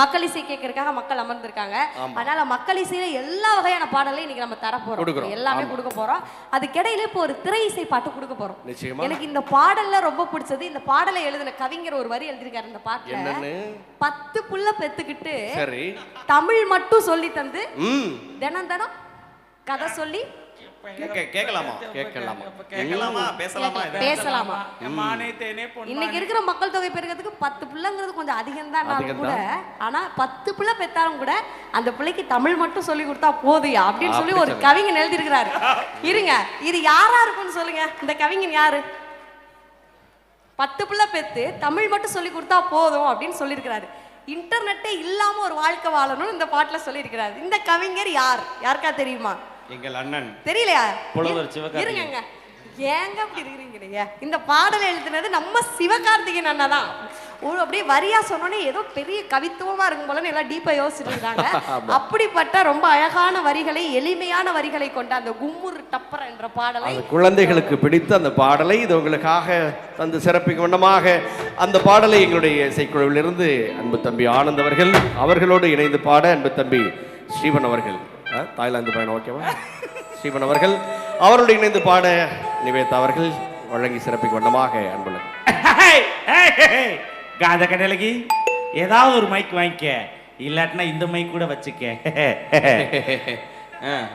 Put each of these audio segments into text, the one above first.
மக்கள் இசை கேட்கறதுக்காக மக்கள் அமர்ந்திருக்காங்க. அதனால மக்கள் இசையில எல்லா வகையான பாடலையும் இன்னைக்கு நம்ம தர போறோம். எல்லாமே. கொடுக்க போறோம். அதுக்கிடையில இப்போ ஒரு திரை இசை பாட்டு கொடுக்க போறோம். எனக்கு இந்த பாடல்ல ரொம்ப பிடிச்சது. இந்த பாடலை எழுதின கவிஞர் ஒரு வரி எழுதியிருக்காரு இந்த பாட்டுல. பத்து புள்ள பெத்துக்கிட்டு தமிழ் மட்டும் சொல்லி தந்து தினம் தினம் கதை சொல்லி கேட்கலாமா? கேட்கலாமா? கேட்கலாமா? பேசலாமா? இதை? பேசலாமா? மானே தேனே பொன் இன்னைக்கு இருக்கிற மக்கள் தொகை பெருக்கிறதுக்கு பத்து பிள்ளைங்கிறது கொஞ்சம் அதிகம் தான் கூட. ஆனா பத்து பிள்ளை பெத்தாலும் கூட அந்த பிள்ளைக்கு தமிழ் மட்டும் சொல்லி கொடுத்தா போதுயா அப்படின்னு சொல்லி ஒரு கவிஞன் எழுதியிருக்கிறாரு. இருங்க இது யாரா இருக்கும்னு சொல்லுங்க. இந்த கவிஞன் யாரு? பத்து பிள்ளை பெத்து தமிழ் மட்டும் சொல்லி கொடுத்தா போதும் அப்படின்னு சொல்லியிருக்கிறாரு. இன்டர்நெட்டே இல்லாம ஒரு வாழ்க்கை வாழணும்னு இந்த பாட்டுல சொல்லியிருக்கிறாரு. இந்த கவிஞர் யார்? யாருக்கா தெரியுமா? எங்கள் அண்ணன். தெரியலையா? புலவர் சிவகார்த்திகேயன். ஏங்க அப்படி இருக்கிறீங்க இந்த பாடலை எழுதினது நம்ம சிவகார்த்திகேயன் அண்ணா தான். ஒரு அப்படியே வரியா சொன்னோன்னே ஏதோ பெரிய கவித்துவமா இருக்கும் போலன்னு எல்லாம் டீப்பா யோசிச்சுட்டு இருக்காங்க அப்படிப்பட்ட ரொம்ப அழகான வரிகளை எளிமையான வரிகளை கொண்ட அந்த கும்முர் டப்பர என்ற பாடலை குழந்தைகளுக்கு பிடித்த அந்த பாடலை இது உங்களுக்காக தந்து சிறப்பிக்கும் வண்ணமாக அந்த பாடலை எங்களுடைய இசைக்குழுவிலிருந்து அன்பு தம்பி ஆனந்த் அவர்கள் அவர்களோடு இணைந்து பாட அன்பு தம்பி ஸ்ரீவன் அவர்கள். தாய்லாந்து பயணம் ஓகேவா ஸ்ரீவன் அவர்கள் அவரோடு இணைந்து பாட நிவேதா அவர்கள் வழங்கி சிறப்பிக்கும் வண்ணமாக அன்புள்ள காத கடையிலகி ஏதாவது ஒரு மைக் வாங்கிக்க. இல்லாட்டினா இந்த மைக் கூட வச்சுக்க.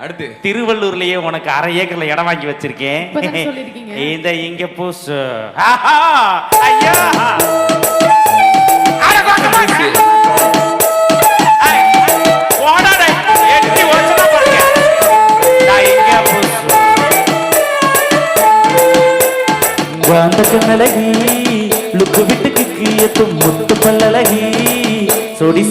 அடுத்து. திருவள்ளூர்லயே உனக்கு அரை ஏக்கர்ல இடம் வாங்கி வச்சிருக்கேன். இந்த இங்க பூசு. ஆஹா, ஐயா! வாந்த கண்ணழகி லுக்கு விட்டு கிக்கு எத்தும் முத்து பல்லழகி சொடி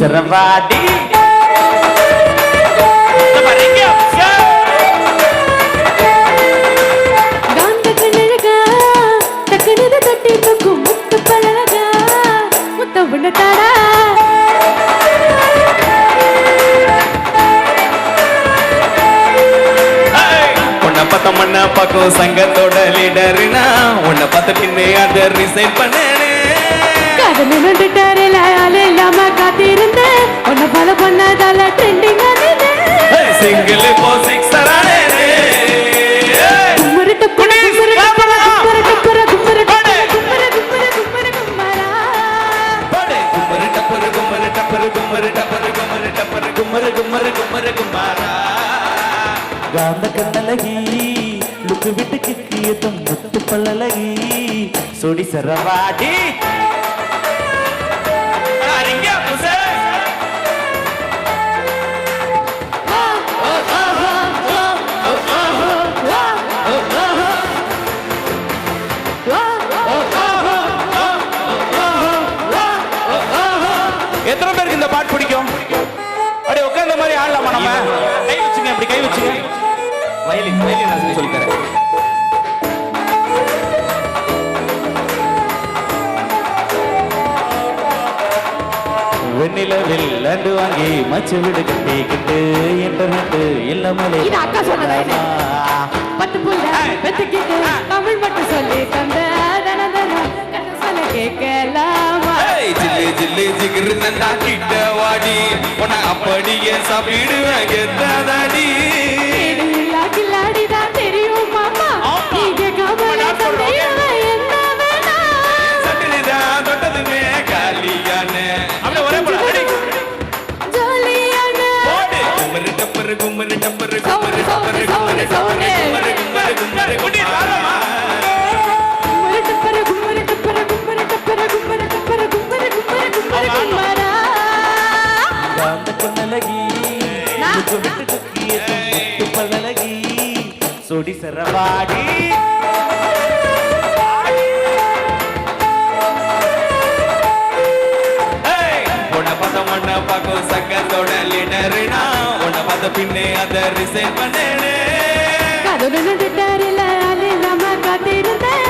பக்கம் சங்கத்தோட லீடர்னா உன்னை பார்த்த பின்னே அதை ரிசைன் பண்ணேனே. காதல் நண்டுட்டாரு லாயால இல்லாம காத்திருந்தேன். உன்னை ஃபாலோ பண்ணதால ட்ரெண்டிங் ஆனது சிங்கிள் இப்போ சிக்ஸர் ஆனேனே. கும்மரு டப்புரு கும்மரு டப்புரு கும்மரு டப்புரு கும்மரு டப்புரு சுடி சரவாடி. லண்டு வாங்கி மச்சு விடு கட்டிக்கிட்டு இன்டர்நெட் இல்லாமலே இது அக்கா சொன்னதா இது? பத்து புள்ள பெத்துக்கிட்டு தமிழ் மட்டும் சொல்லி தந்த தன தன கண்ண சொல்ல கேட்கலாமா? ஏய், ஜில்லு ஜில்லு ஜிகிரு நந்தா கிட்ட வாடி. உன அப்படியே சாப்பிடுவேன் கெத்தாதாடி கும்மரு கும்மரு சவுண்டு, கும்மரு சவுண்டு, கும்மரு கும்மரு கும்மரு கும்மரு கும்மரு கும்மரு டப்பர கும்மரு டப்பர கும்மரு டப்பர கும்மரு டப்பர கும்மரு பார்த்த பின்னே அதை ரிசைன் பண்ணேனே கதவு நடுட்டாரில அலிலாம காத்திருந்தேன்.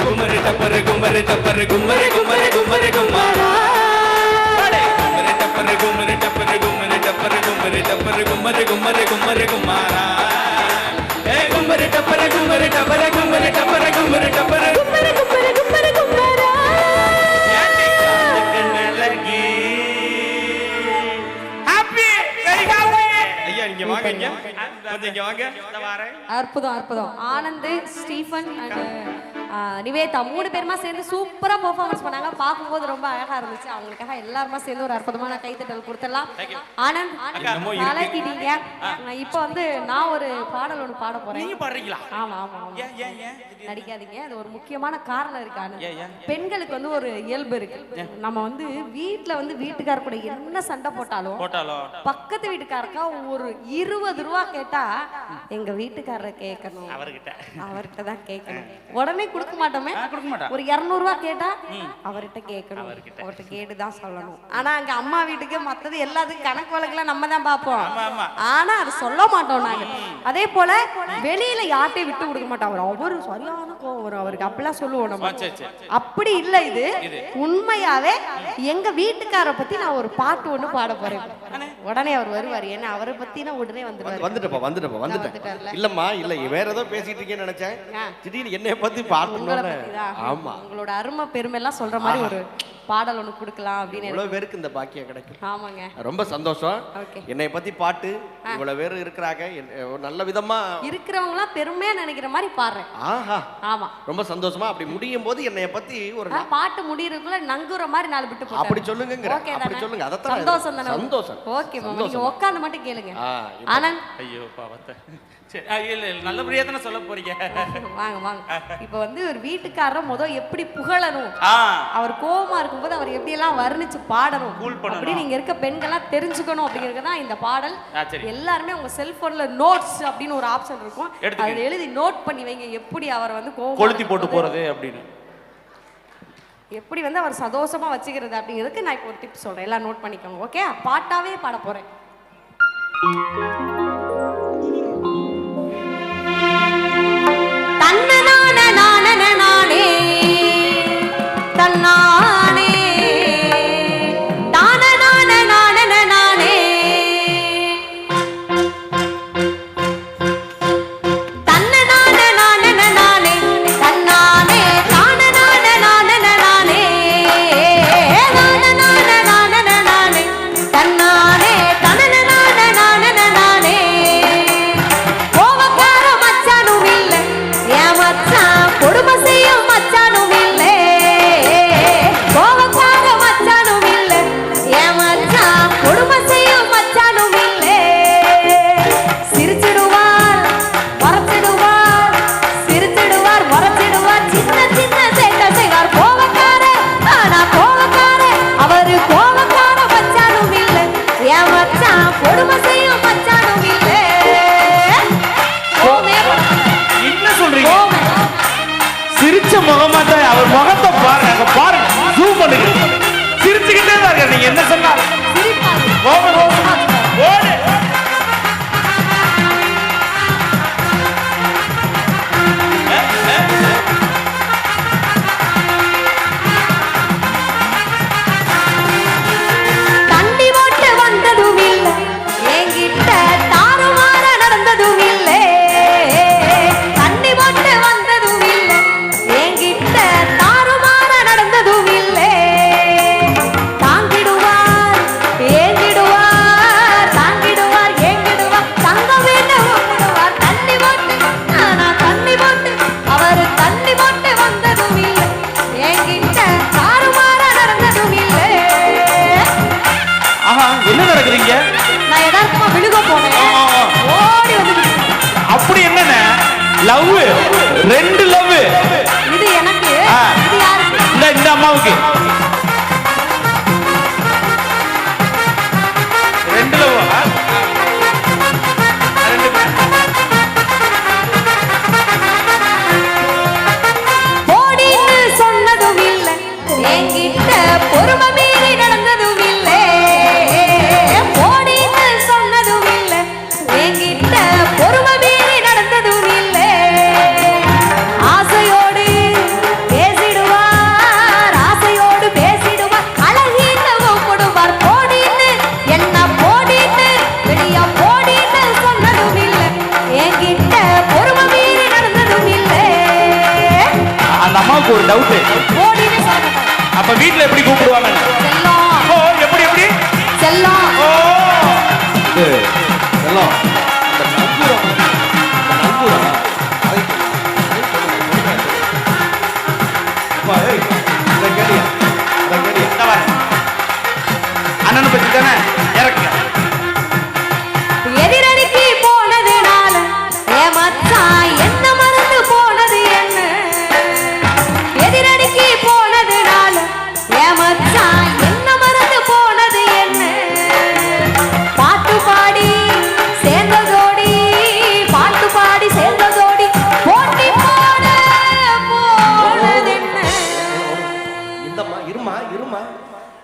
கும்மரு டப்பரு கும்மரு டப்பரு கும்மரு கும்மரு கும்மாரா அடே, கும்மரு டப்பரு கும்மரு டப்பரு கும்மரு டப்பரு கும்மரு டப்பரு கும்மரு கும்மரு கும்மரு கும்மாரா ஏ டப்பரு டப்பரு குமரு டப்பரு குமரு டப்பரு குமரு டப்பரு கொஞ்சம் இங்க வாங்க. அற்புதம் அற்புதம். ஆனந்த் ஸ்டீஃபன் அண்ட் நிவேதா மூணு பேருமா சேர்ந்து சூப்பரா பெர்ஃபார்மன்ஸ் பண்ணாங்க. பார்க்கும்போது ரொம்ப அழகா இருந்துச்சு. அவங்களுக்காக எல்லாருமா சேர்ந்து ஒரு அற்புதமான கைத்தட்டல் கொடுத்துடலாம். ஆனந்த் கலக்கிட்டீங்க இப்போ வந்து நான் ஒரு பாடல் ஒன்று பாட போறேன். நீங்க பாடுறீங்களா? ஆமா ஆமா ஆமா. ஏன் ஏன் ஏன்? நடிக்காதீங்க. அது ஒரு முக்கியமான காரணம் இருக்கு? பெண்களுக்கு வந்து ஒரு இயல்பு இருக்கு. நம்ம வந்து வீட்ல வந்து வீட்டுக்கார கூட என்ன சண்டை போட்டாலும் பக்கத்து வீட்டுக்காரக்கா ஒரு இருபது ரூபா கேட்டா எங்க வீட்டுக்காரரை கேட்கணும் அவர்கிட்ட. அவர்கிட்ட தான் கேட்கணும் உடனே கொடுக்க மாட்டோமே. கொடுக்க மாட்டோம். ஒரு இருநூறு ரூபா கேட்டா அவர்கிட்ட கேட்கணும். அவர்கிட்ட. கேட்டு தான் சொல்லணும். ஆனா அங்க அம்மா வீட்டுக்கு மத்தது எல்லாத்துக்கும் கணக்கு வழக்குல நம்ம தான் பார்ப்போம். ஆமா, ஆமா. ஆனா அது சொல்ல மாட்டோம் நாங்க. அதே போல வெளியில யார்ட்டையும் விட்டு கொடுக்க மாட்டோம். அவர் அவரு சரியான கோவம். வரும் அவருக்கு அப்படிலாம் சொல்லுவோம் நம்ம. அப்படி இல்ல இது. உண்மையாவே எங்க வீட்டுக்கார பத்தி நான் ஒரு பாட்டு ஒண்ணு பாட போறேன். உடனே அவர் வருவார். ஏன்னா அவரை பத்தினா உடனே வந்துருவாரு. வந்துட்டப்பா வந்துட்டப்பா வந்துட்டேன். இல்லம்மா இல்ல வேற ஏதோ பேசிட்டு இருக்கேன்னு நினைச்சேன். திடீர்னு என்னைய பத்தி உங்களை ஆமா. உங்களோட அருமை பெருமை எல்லாம் சொல்ற மாதிரி ஒரு பாடல் ஒண்ணு கொடுக்கலாம் அப்படின்னு இவ்வளவு பேருக்கு இந்த பாக்கியம் கிடைக்கும். ஆமாங்க. ரொம்ப சந்தோஷம். என்னை பத்தி பாட்டு இவ்வளவு பேர் இருக்கிறாங்க. நல்ல விதமா இருக்கிறவங்களாம் பெருமையா நினைக்கிற மாதிரி பாடுறேன். ஆஹா. ஆமா. ரொம்ப சந்தோஷமா? அப்படி முடியும் போது என்னைய பத்தி ஒரு பாட்டு முடியறதுக்குள்ள நங்குற மாதிரி நாலு விட்டு. அப்படி சொல்லுங்கங்கிற. ஓகே அப்படி? சொல்லுங்க. அதைத்தான் சந்தோஷம் தானே? சந்தோஷம். ஓகே. உட்கார்ந்து மட்டும் கேளுங்க. ஆனந்த். ஐயோ பாவத்தை. சரி ஆ, இல்ல இல்ல நல்லபடியா தானே சொல்ல போறீங்க. வாங்க வாங்க. இப்போ வந்து ஒரு வீட்டுக்காரர் முத எப்படி புகழணும்? அவர் கோவமா இருக்கும்போது அவர் எப்படி எல்லாம் வர்ணிச்சு பாடணும். அப்படி நீங்க இருக்க பெண்கள்லாம் தெரிஞ்சுக்கணும் அப்படிங்கிறது தான் இந்த பாடல். எல்லாருமே உங்க செல்போன்ல நோட்ஸ் அப்படின்னு ஒரு ஆப்ஷன் இருக்கும். அதுல எழுதி நோட் பண்ணி வைங்க எப்படி அவர் வந்து கொளுத்தி போட்டு போறது அப்படின்னு. எப்படி வந்து அவர் சந்தோஷமா வச்சுக்கிறது அப்படிங்கிறதுக்கு நான் இப்போ ஒரு டிப் சொல்றேன். எல்லாம் நோட் பண்ணிக்கோங்க ஓகே பாட்டாவே பாட போறேன்.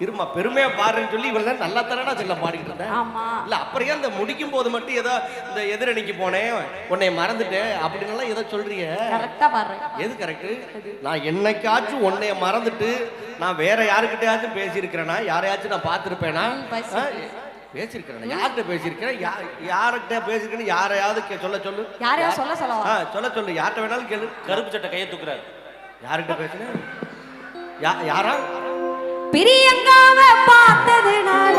இருமா பெருமையா பாடுறேன்னு சொல்லி இவள் நல்லா தரடா சொல்ல பாடிட்டு இருந்தேன். ஆமா. இல்ல அப்புறம் இந்த முடிக்கும் போது மட்டும் ஏதோ இந்த எதிரணிக்கு போனேன் உன்னை மறந்துட்டேன் அப்படின்னு ஏதோ சொல்றீங்க? கரெக்டா பாடுறேன். எது கரெக்ட் நான் என்னைக்காச்சும் உன்னைய மறந்துட்டு நான் வேற யாருக்கிட்டயாச்சும் பேசியிருக்கிறேனா? யாரையாச்சும் நான் பார்த்துருப்பேனா? பேசியிருக்கிறேன்? யார்கிட்ட பேசியிருக்கிறேன்? யா- யார்கிட்ட பேசியிருக்கேன்னு யாரையாவது கே- சொல்ல சொல்லு. யாரையா சொல்ல சொல்லவா? ஆ, சொல்ல சொல்லு. யார்கிட்ட வேணாலும் கேளு. கருப்பு சட்டை கையை தூக்குறாரு. யார்கிட்ட பேசுனேன் யா யாரா? பிரியங்காவ பார்த்ததுனால.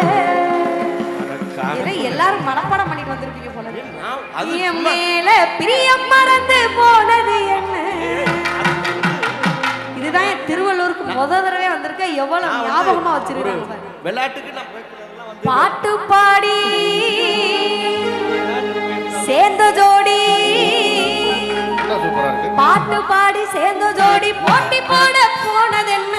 எல்லாரும் மனப்பாடம் பண்ணிட்டு வந்திருப்பீங்க போல என் மேல பிரியம் மறந்து போனது என்ன? இதுதான் என் திருவள்ளூருக்கு முத தடவை வந்திருக்க. எவ்வளவு ஞாபகமா வச்சிருக்காங்க. விளையாட்டுக்கு பாட்டு பாடி சேர்ந்த ஜோடி. பாட்டு பாடி சேர்ந்த ஜோடி போட்டி போட போனது என்ன?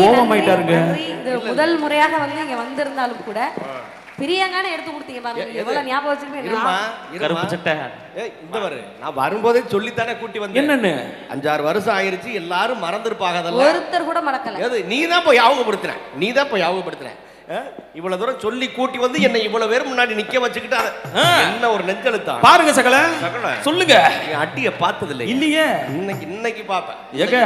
கோபமாயிட்டாருங்க. இது முதல் முறையாக வந்து இங்க வந்திருந்தாலும் கூட பிரியாங்கான எடுத்து கொடுத்தீங்க பாருங்க? எவ்வளவு ஞாபகம் வச்சிருப்பீங்க இருமா இருமா? கருப்பு சட்டை. ஏய் இந்த வரு நான் வரும்போதே சொல்லித்தானே கூட்டி வந்தேன். என்னன்னு? அஞ்சாறு வருஷம் ஆயிருச்சு. எல்லாரும் மறந்துருப்பாங்க அதெல்லாம். ஒருத்தர் கூட மறக்கல. நீ தான் போய் ஞாபகப்படுத்துற. நீ தான் போய் ஞாபகப்படுத்துற? இவ்வளவு தூரம் சொல்லி கூட்டி வந்து என்னை இவ்வளவு பேர் முன்னாடி நிக்க வச்சுக்கிட்டு. என்ன ஒரு நெஞ்செழுத்தான் பாருங்க சகல. சொல்லுங்க. நீ அட்டிய பார்த்தது இல்லை இல்லையே. இன்னைக்கு இன்னைக்கு பாப்பேன் ஏங்க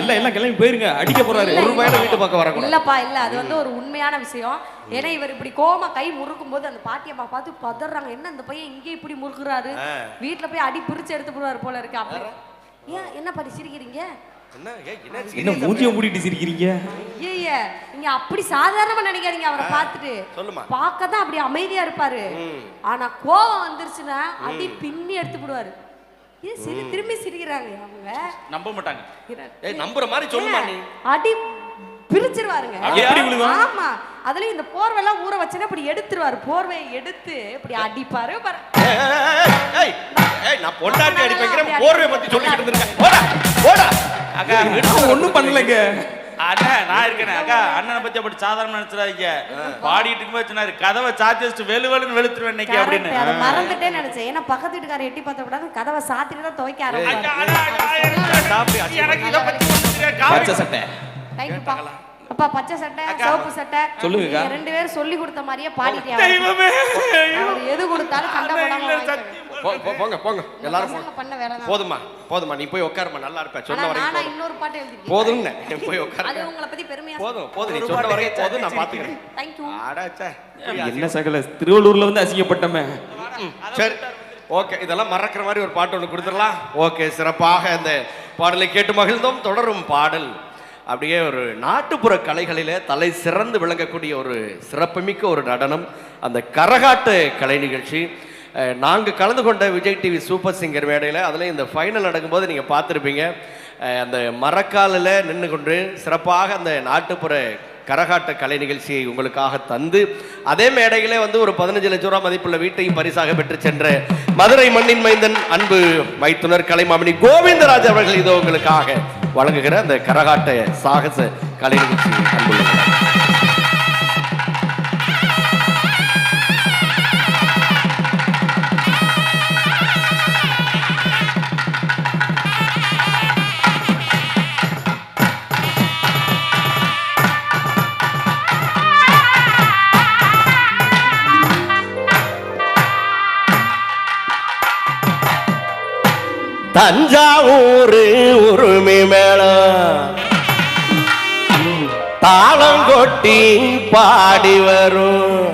எல்லாம் எல்லாம் கிளம்பி போயிருங்க. அடிக்க போறாரு. ஒரு பையனை வீட்டு பக்கம் வரக்கூடாது இல்லப்பா இல்ல அது வந்து ஒரு உண்மையான விஷயம். ஏன்னா இவர் இப்படி கோமா கை முறுக்கும் போது அந்த பாட்டியம்மா பார்த்து பதறாங்க. என்ன அந்த பையன் இங்கே இப்படி முறுக்குறாரு? வீட்ல போய் அடி பிரிச்சு எடுத்து போடுவாரு போல இருக்கு அப்படி. ஏன் என்ன பாட்டி சிரிக்கிறீங்க? என்ன? மூஞ்சிய மூடிட்டு சிரிக்கிறீங்க? ஐயே நீங்க அப்படி சாதாரணமா நினைக்காதீங்க அவரை பார்த்துட்டு. சொல்லுமா. பார்க்க தான் அப்படி அமைதியா இருப்பாரு. ஆனா கோவம் வந்துருச்சுன்னா அடி பின்னி எடுத்து போடுவாரு ஏன் சிரி திரும்பி சிரிக்கிறாங்க அவங்க நம்ப மாட்டாங்க. ஏய் நம்புற மாதிரி சொல்லுமா நீ? அடி பிரிச்சிருவாருங்க? ஆமா. அதுலயும் இந்த போர்வெல்லாம் ஊற வச்சுன்னா இப்படி எடுத்துருவாரு. போர்வையை எடுத்து இப்படி அடிப்பாரு பாரு. ஏய், நான் பொண்டாட்டி அடிப்பேங்கிற போர்வை பத்தி சொல்லிட்டு இருந்திருக்கேன். போடா போடா. அக்கா ஒண்ணும் பண்ணலைங்க. நான் இருக்கேன். அக்கா அண்ணனை பத்தி அப்படி சாதாரண நினைச்சிடாதீங்க. பாடிட்டு இருக்கும்போது சொன்னாரு கதவை சாத்தி வச்சுட்டு வெளு வெளுன்னு வெளுத்துருவேன் இன்னைக்கு. அப்படின்னு. அதை மறந்துட்டேன்னு நினைச்சேன். ஏன்னா பக்கத்து வீட்டுக்காரர் எட்டி பார்த்த கூடாது கதவை சாத்திட்டு தான் துவைக்க அக்கா, ஆரம்பிச்சாரு அக்கா, அக்கா, எனக்கு- எனக்கு இதை பத்தி ஒண்ணும் தெரியாது. பச்சை சட்டை. தேங்க்யூப்பா அப்பா பச்சை சட்டை சிவப்பு சட்டை. சொல்லுங்கக்கா. நீங்க ரெண்டு பேரும் சொல்லி கொடுத்த மாதிரியே பாடிட்டே தெய்வமே அவர் எது கொடுத்தாலும் சண்டை போங்க போங்க எல்லாரும் போதுமா போதுமா நீ போய் உட்காருமா நல்லா இருப்ப. சொன்ன வரைக்கும். இன்னொரு பாட்டு எழுதிருக்கேன் போதும்னு போய் அது உட்காரு. உங்களை பத்தி பெருமையா போதும் போதும். நீ சொன்ன வரைக்கும் போதும் நான் பாத்துக்கிறேன். தேங்க்யூ அடாச்சே என்ன சகல? திருவள்ளூர்ல வந்து அசிங்கப்பட்டமே சரி. ஓகே இதெல்லாம் மறக்கிற மாதிரி ஒரு பாட்டு ஒன்று கொடுத்துடலாம். ஓகே சிறப்பாக இந்த பாடலை கேட்டு மகிழ்ந்தோம். தொடரும் பாடல். அப்படியே ஒரு நாட்டுப்புற கலைகளிலே தலை சிறந்து விளங்கக்கூடிய ஒரு சிறப்புமிக்க ஒரு நடனம். அந்த கரகாட்டு கலை நிகழ்ச்சி. நாங்கள் கலந்து கொண்ட விஜய் டிவி சூப்பர் சிங்கர் மேடையில் அதில் இந்த ஃபைனல் நடக்கும்போது நீங்கள் பார்த்துருப்பீங்க. அந்த மரக்காலில் நின்று கொண்டு சிறப்பாக அந்த நாட்டுப்புற கரகாட்ட கலை நிகழ்ச்சியை உங்களுக்காக தந்து அதே மேடையிலே வந்து ஒரு பதினஞ்சு லட்ச ரூபா மதிப்புள்ள வீட்டையும் பரிசாக பெற்று சென்ற மதுரை மண்ணின் மைந்தன் அன்பு மைத்துனர் கலைமாமணி கோவிந்தராஜ் அவர்கள் இதோ உங்களுக்காக வழங்குகிற அந்த கரகாட்ட சாகச கலை நிகழ்ச்சி அன்புள்ள தஞ்சாவூர் உருமி மேளம் தாளம் கொட்டி பாடி வரும்.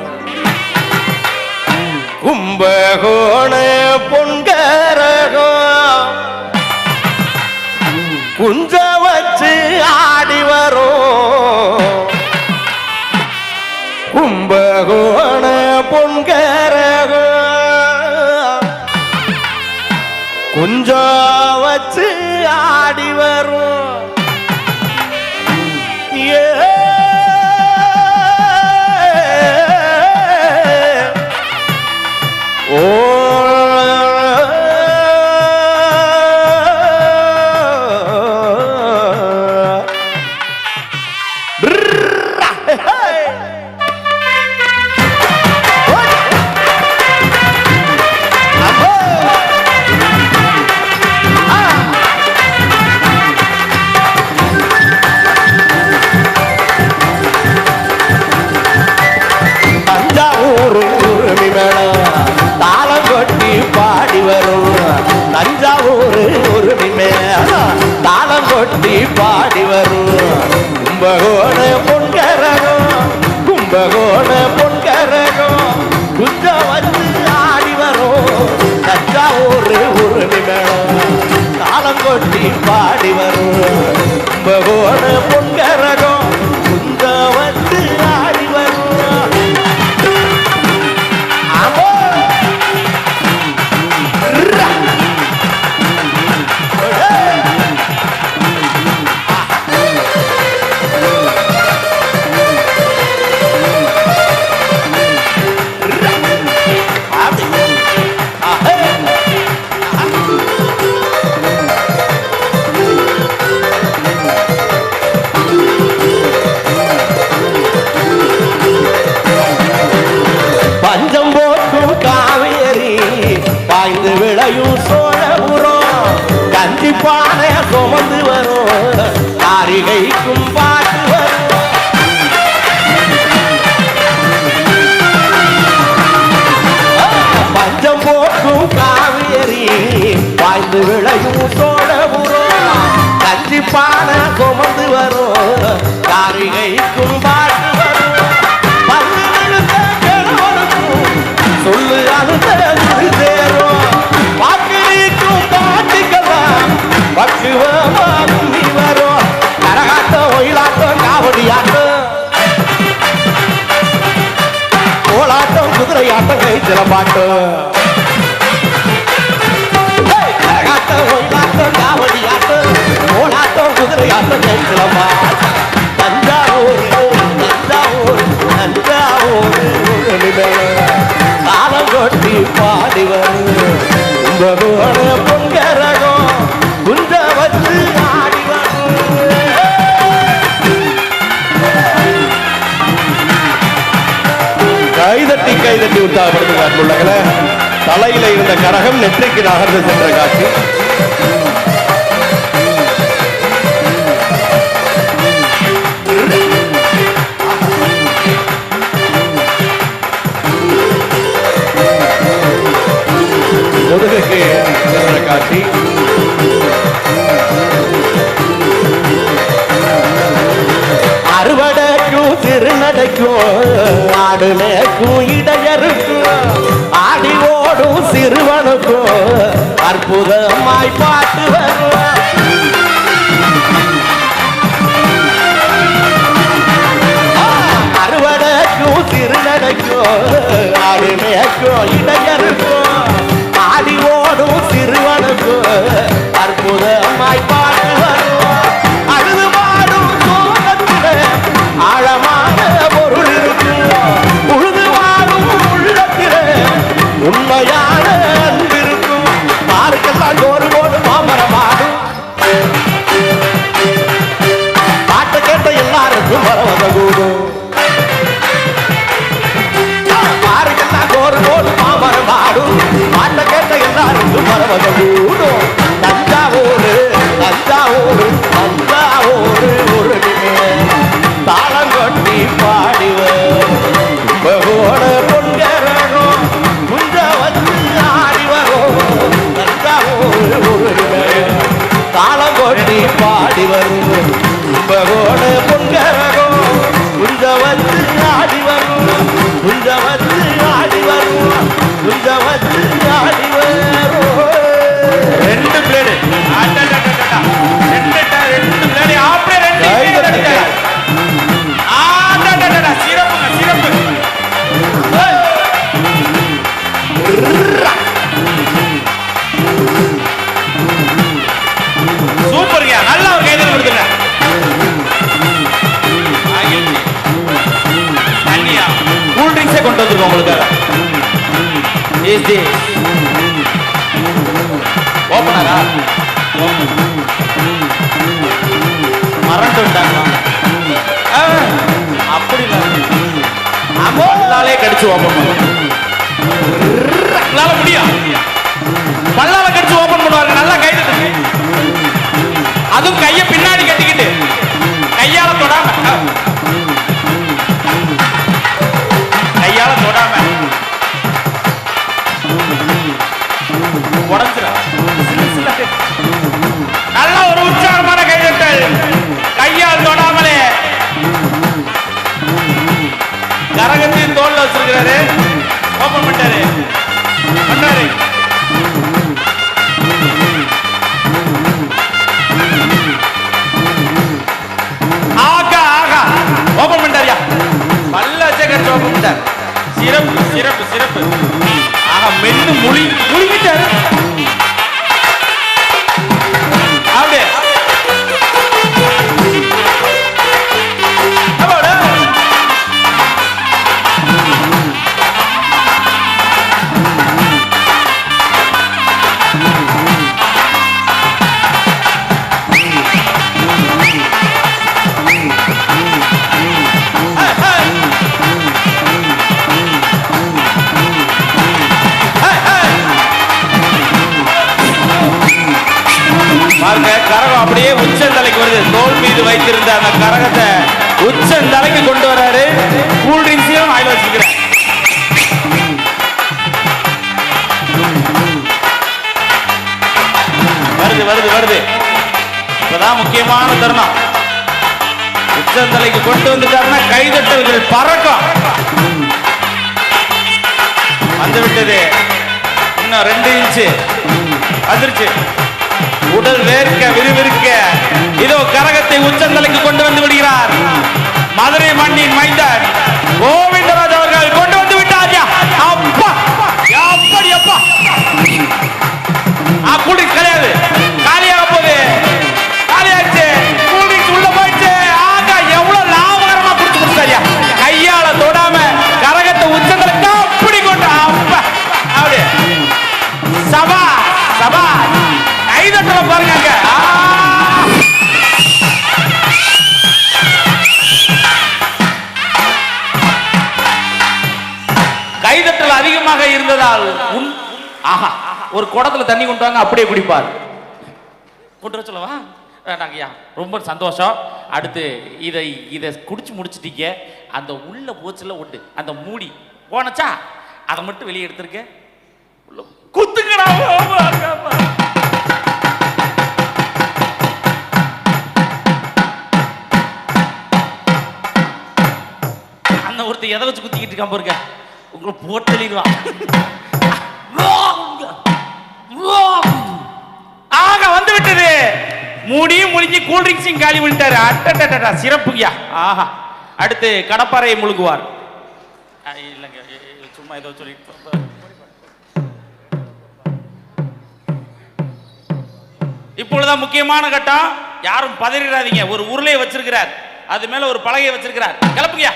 கும்பகோண பாடி வரும். பொங்கரகம் குந்த வந்து மாளிகை கை தட்டி உற்சாகப்படுத்துங்க அன்புள்ளகளை தலையில இருந்த கரகம் நெற்றிக்கு நகர்ந்து சென்ற காட்சி. முதுகுக்கு சென்ற காட்சி. தெரு நடக்கும் ஆடு மேற்கும் இடையருக்கும் ஆடி ஓடும் சிறுவனுக்கும் அற்புதமாய் பாட்டு வருவான் அறுவடைக்கும் சிறுநடைக்கும் ஆடு மேற்கும் இடையருக்கும் காஃபி கொண்டு வராரு. கூல் ட்ரிங்க்ஸையும் வாயில் வச்சுக்கிறேன் வருது வருது வருது. இப்பதான் முக்கியமான தருணம். உச்சந்தலைக்கு கொண்டு வந்துட்டாருன்னா கைதட்டல்கள் பறக்கும். வந்து விட்டது. இன்னும் ரெண்டு இன்ச்சு வந்துருச்சு உடல் வேர்க்க விறுவிறுக்க. இதோ கரகத்தை உச்சந்த மதுரை அப்படியே குடிப்பார். கொண்டு சொல்லவா? வேண்டாங்கய்யா ரொம்ப சந்தோஷம். அடுத்து இதை இதை குடிச்சு முடிச்சிட்டீங்க. அந்த உள்ள போச்சில் ஒட்டு அந்த மூடி போனச்சா? அதை மட்டும் வெளியே எடுத்திருக்க. குத்துக்கடா அந்த ஒருத்தர் எதை வச்சு குத்திக்கிட்டு இருக்கான் பாருங்க. உங்களை போட்டு தெளிவான் ஆக வந்து விட்டது மூடியும் முடிஞ்சு கூல்ட்ரிங்க்ஸையும் காலி விட்டாரு அட்டட்டா சிறப்புயா ஆஹா. அடுத்து கடப்பாறையை முழுகுவார் இல்லைங்க. சும்மா ஏதோ சொல்லி இப்பொழுதுதான் முக்கியமான கட்டம். யாரும் பதறிடாதீங்க. ஒரு உருளையை வச்சிருக்கிறார். அது மேல ஒரு பலகையை வச்சிருக்கிறார். கிளப்புங்கயா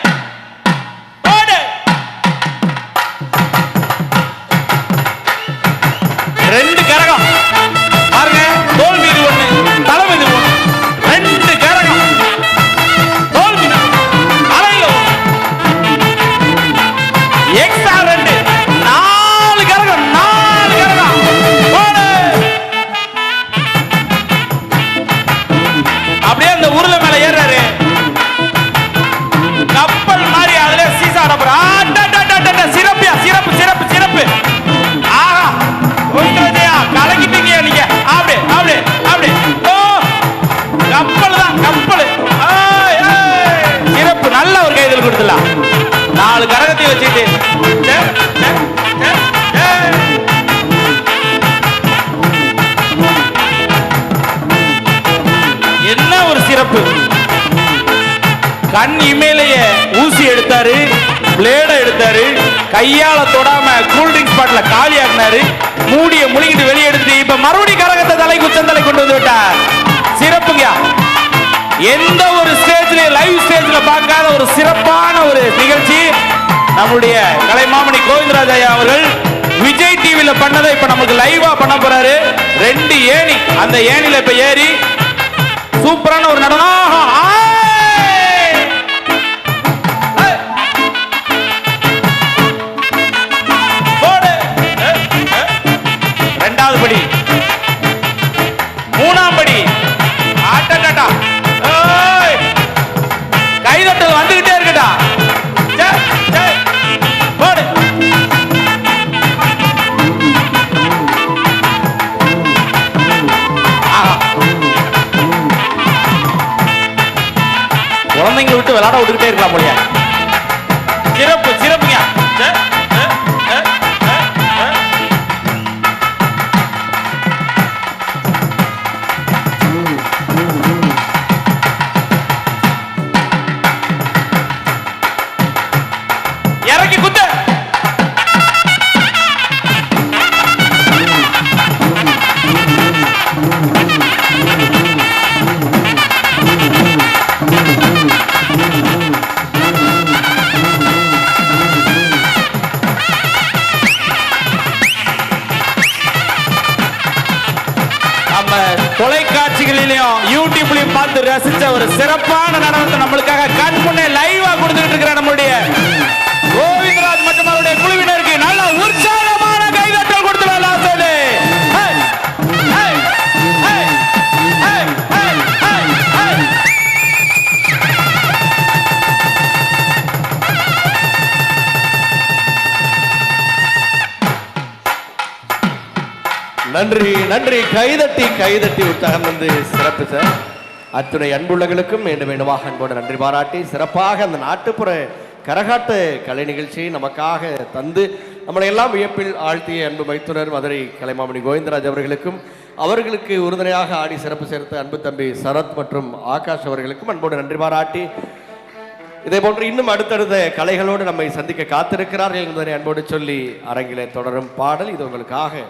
எந்த ஒரு ஸ்டேஜ்ல லைவ் ஸ்டேஜ்ல பார்க்காத ஒரு சிறப்பான ஒரு நிகழ்ச்சி நம்முடைய கலைமாமணி கோவிந்தராஜ் ஐயா அவர்கள் விஜய் டிவியில பண்ணதை இப்ப நமக்கு லைவா பண்ண போறாரு. ரெண்டு ஏணி அந்த ஏணில இப்ப ஏறி சூப்பரான ஒரு நடனம் குழந்தைங்களை விளையாட விட்டுக்கிட்டே இருக்கலாம் போலியா. நன்றி நன்றி. கைதட்டி கைதட்டி உற்சாகம் வந்து சிறப்பு சார் அத்துணை அன்புள்ளங்களுக்கும் மீண்டும் மீண்டுமாக அன்போடு நன்றி பாராட்டி சிறப்பாக அந்த நாட்டுப்புற கரகாட்ட கலை நிகழ்ச்சியை நமக்காக தந்து நம்மளை எல்லாம் வியப்பில் ஆழ்த்திய அன்பு மைத்துனர் மதுரை கலைமாமணி கோவிந்தராஜ் அவர்களுக்கும் அவர்களுக்கு உறுதுணையாக ஆடி சிறப்பு சேர்த்த அன்பு தம்பி சரத் மற்றும் ஆகாஷ் அவர்களுக்கும் அன்போடு நன்றி பாராட்டி இதே போன்று இன்னும் அடுத்தடுத்த கலைகளோடு நம்மை சந்திக்க காத்திருக்கிறார்கள் என்பதை அன்போடு சொல்லி அரங்கிலே தொடரும் பாடல். இது உங்களுக்காக